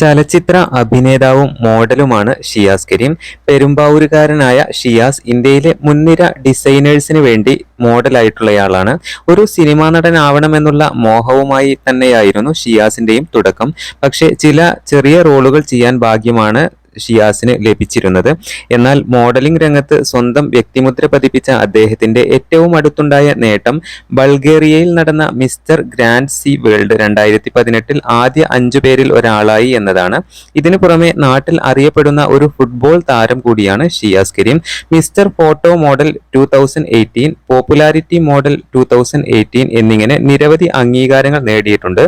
ചലച്ചിത്ര അഭിനേതാവും മോഡലുമാണ് ഷിയാസ് കരീം. പെരുമ്പാവൂരുകാരനായ ഷിയാസ് ഇന്ത്യയിലെ മുൻനിര ഡിസൈനേഴ്സിന് വേണ്ടി മോഡലായിട്ടുള്ളയാളാണ്. ഒരു സിനിമാ നടനാവണമെന്നുള്ള മോഹവുമായി തന്നെയായിരുന്നു ഷിയാസിന്റെയും തുടക്കം. പക്ഷേ ചില ചെറിയ റോളുകൾ ചെയ്യാൻ ഭാഗ്യമാണ് ഷിയാസിന് ലഭിച്ചിരുന്നത്. എന്നാൽ മോഡലിംഗ് രംഗത്ത് സ്വന്തം വ്യക്തിമുദ്ര പതിപ്പിച്ച അദ്ദേഹത്തിന്റെ ഏറ്റവും അടുത്തുണ്ടായ നേട്ടം ബൾഗേറിയയിൽ നടന്ന മിസ്റ്റർ ഗ്രാൻഡ് സി വേൾഡ് രണ്ടായിരത്തി പതിനെട്ടിൽ ആദ്യ അഞ്ചു പേരിൽ ഒരാളായി എന്നതാണ്. ഇതിനു പുറമെ നാട്ടിൽ അറിയപ്പെടുന്ന ഒരു ഫുട്ബോൾ താരം കൂടിയാണ് Shiyas Kareem. Mister photo model two thousand eighteen popularity model two thousand eighteen എന്നിങ്ങനെ നിരവധി അംഗീകാരങ്ങൾ നേടിയിട്ടുണ്ട്.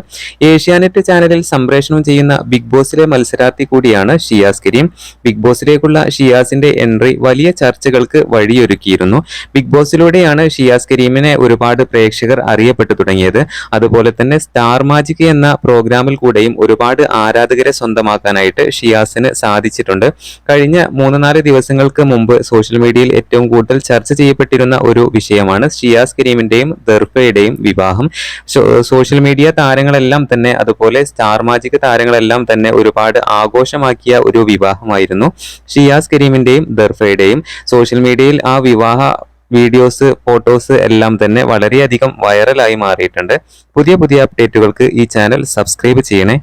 ഏഷ്യാനെറ്റ് ചാനലിൽ സംപ്രേഷണം ചെയ്യുന്ന ബിഗ് ബോസിലെ മത്സരാർത്ഥി കൂടിയാണ് ഷിയാസ് കരീം. ബിഗ് ബോസിലേക്കുള്ള ഷിയാസിന്റെ എൻട്രി വലിയ ചർച്ചകൾക്ക് വഴിയൊരുക്കിയിരുന്നു. ബിഗ് ബോസിലൂടെയാണ് ഷിയാസ് കരീമിനെ ഒരുപാട് പ്രേക്ഷകർ അറിയപ്പെട്ടു തുടങ്ങിയത്. അതുപോലെ തന്നെ സ്റ്റാർ മാജിക് എന്ന പ്രോഗ്രാമിൽ കൂടെയും ഒരുപാട് ആരാധകരെ സ്വന്തമാക്കാനായിട്ട് ഷിയാസിന് സാധിച്ചിട്ടുണ്ട്. കഴിഞ്ഞ മൂന്ന് നാല് ദിവസങ്ങൾക്ക് മുമ്പ് സോഷ്യൽ മീഡിയയിൽ ഏറ്റവും കൂടുതൽ ചർച്ച ചെയ്യപ്പെട്ടിരുന്ന ഒരു വിഷയമാണ് ഷിയാസ് കരീമിന്റെയും ദർഫയുടെയും വിവാഹം. സോഷ്യൽ മീഡിയ താരങ്ങളെല്ലാം തന്നെ അതുപോലെ സ്റ്റാർ മാജിക് താരങ്ങളെല്ലാം തന്നെ ഒരുപാട് ആഘോഷമാക്കിയ ഒരു വിവാഹമായിരുന്നു. ഷിയാസ് കരീമിന്റെയും ദർഫയുടെയും സോഷ്യൽ മീഡിയയിൽ ആ വിവാഹ വീഡിയോസ് ഫോട്ടോസ് എല്ലാം തന്നെ വളരെയധികം വൈറലായി മാറിയിട്ടുണ്ട്. പുതിയ പുതിയ അപ്ഡേറ്റുകൾക്ക് ഈ ചാനൽ സബ്സ്ക്രൈബ് ചെയ്യണേ.